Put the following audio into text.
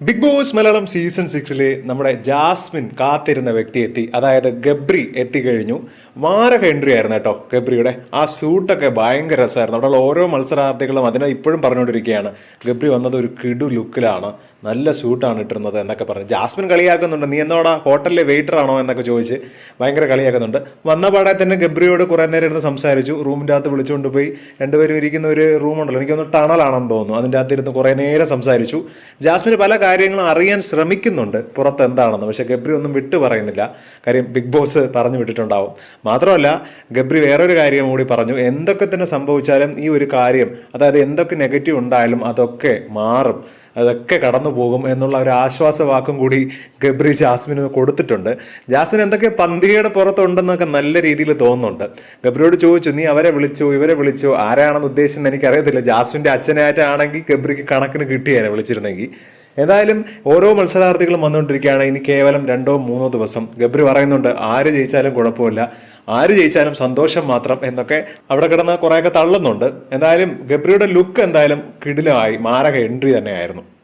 Big Boss Malayalam season സിക്സിലെ നമ്മുടെ Jasmine കാത്തിരുന്ന വ്യക്തി എത്തി. അതായത് ഗബ്രി എത്തിക്കഴിഞ്ഞു. മാരക എൻട്രി ആയിരുന്നു കേട്ടോ ഗബ്രിയുടെ. ആ സൂട്ടൊക്കെ ഭയങ്കര രസമായിരുന്നു. അവിടെയുള്ള ഓരോ മത്സരാർത്ഥികളും അതിനെ ഇപ്പോഴും പറഞ്ഞുകൊണ്ടിരിക്കുകയാണ്. ഗബ്രി വന്നത് ഒരു കിടു ലുക്കിലാണ് നല്ല സൂട്ടാണ് ഇട്ടിരുന്നത് എന്നൊക്കെ പറഞ്ഞു. ജാസ്മിൻ കളിയാക്കുന്നുണ്ട്. നീ എന്നോടാ ഹോട്ടലിലെ വെയിറ്റർ ആണോ? എന്നൊക്കെ ചോദിച്ച് ഭയങ്കര കളിയാക്കുന്നുണ്ട്. വന്ന പാടെ തന്നെ ഗബ്രിയോട് കുറേ നേരം ഇരുന്ന് സംസാരിച്ചു. റൂമിന്റെ അകത്ത് വിളിച്ചുകൊണ്ട് പോയി. രണ്ടുപേരും ഇരിക്കുന്ന ഒരു റൂമുണ്ടല്ലോ എനിക്കൊന്ന് ടണലാണെന്ന് തോന്നുന്നു. അതിന്റെ അകത്ത് ഇരുന്ന് കുറേ നേരം സംസാരിച്ചു. ജാസ്മിന് പല കാര്യങ്ങളും അറിയാൻ ശ്രമിക്കുന്നുണ്ട്. പുറത്ത് എന്താണെന്ന്. പക്ഷെ ഗബ്രി ഒന്നും വിട്ടു പറയുന്നില്ല. കാര്യം ബിഗ് ബോസ് പറഞ്ഞു വിട്ടിട്ടുണ്ടാവും. മാത്രമല്ല ഗബ്രി വേറൊരു കാര്യം കൂടി പറഞ്ഞു. എന്തൊക്കെ തന്നെ സംഭവിച്ചാലും ഈ ഒരു കാര്യം അതായത് എന്തൊക്കെ നെഗറ്റീവ് ഉണ്ടായാലും അതൊക്കെ മാറും. അതൊക്കെ കടന്നു പോകും എന്നുള്ള ഒരു ആശ്വാസവാക്കും കൂടി ഗബ്രി ജാസ്മിന് കൊടുത്തിട്ടുണ്ട്. ജാസ്മിൻ എന്തൊക്കെ പന്തികയുടെ പുറത്തുണ്ടെന്നൊക്കെ നല്ല രീതിയിൽ തോന്നുന്നുണ്ട്. ഗബ്രിയോട് ചോദിച്ചു നീ അവരെ വിളിച്ചു? ഇവരെ വിളിച്ചു? ആരാണെന്ന് ഉദ്ദേശിച്ചെന്ന് എനിക്കറിയത്തില്ല. ജാസ്മിന്റെ അച്ഛനായിട്ടാണെങ്കിൽ ഗബ്രിക്ക് കണക്കിന് കിട്ടിയേനെ വിളിച്ചിരുന്നെങ്കിൽ. ഏതായാലും ഓരോ മത്സരാർത്ഥികളും വന്നുകൊണ്ടിരിക്കുകയാണ്. ഇനി കേവലം രണ്ടോ മൂന്നോ ദിവസം. ഗബ്രി പറയുന്നുണ്ട് ആര് ജയിച്ചാലും കുഴപ്പമില്ല. ആര് ജയിച്ചാലും സന്തോഷം മാത്രം എന്നൊക്കെ അവിടെ കിടന്ന് കുറേയൊക്കെ തള്ളുന്നുണ്ട്. എന്തായാലും ഗബ്രിയുടെ ലുക്ക് എന്തായാലും കിടിലമായി. മാരക എൻട്രി തന്നെയായിരുന്നു.